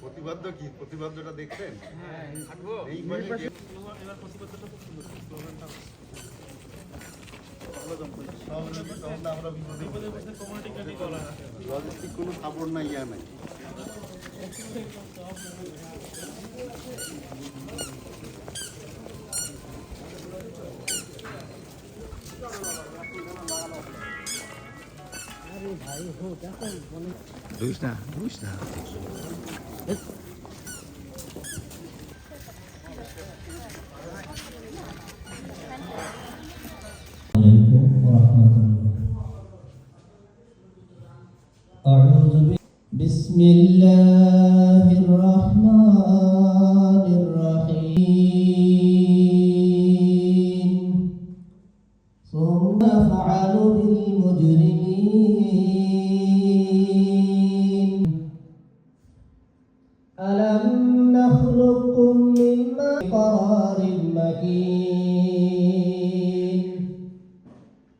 প্রতিবাদ্য কি? প্রতিবাদ্যটা দেখছেন এই পাশে যে- সহযোগী তখন আমরা বিপদে লজিস্টিক কোনো সাপোর্ট নাই ইয়া নাই। বুঝ না বুঝ না عليكم ورحمة الله أعوذ ب- بسم الله الرحمن الرحيم ثم نفعل بالمجرمين ألم نخلقكم من ماء قرار مكين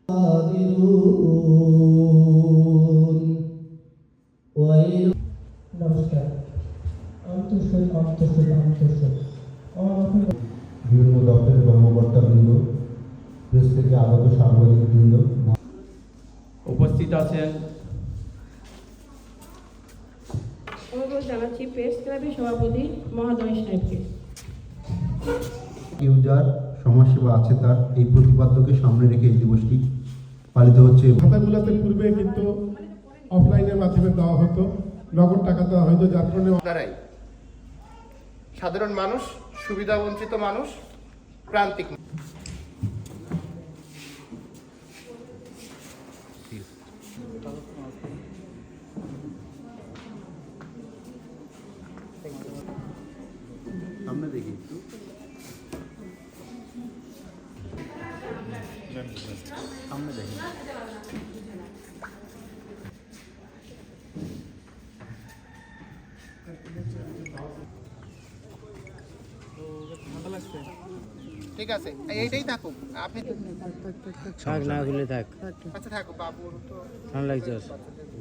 قادرون ويل নমস্কার আন্তঃসই আন্তঃসই আন্তঃসই বিভিন্ন দপ্তরের কর্মকর্তাবৃন্দ প্রেস থেকে আগত সাংবাদিকবৃন্দ উপস্থিত আছেন অনুরোধ জানাচ্ছি প্রেস ক্লাবের সভাপতি মহাদয় সাহেবকে। ইউজার সমাজসেবা আছে তার এই প্রতিপাদ্যকে সামনে রেখে এই দিবসটি পালিত হচ্ছে। খাতাগুলোতে পূর্বে কিন্তু অফলাইনের মাধ্যমে দেওয়া হতো নগদ টাকা দেওয়া হতো যার কারণে দ্বারাই সাধারণ মানুষ সুবিধা বঞ্চিত মানুষ প্রান্তিক সামনে দেখি একটু। সামনে দেখি। ঠিক আছে এইটাই থাকুক। আপনি শাক না থাক। আচ্ছা থাকুক বাবুর তো ঠান্ডা লাগছে।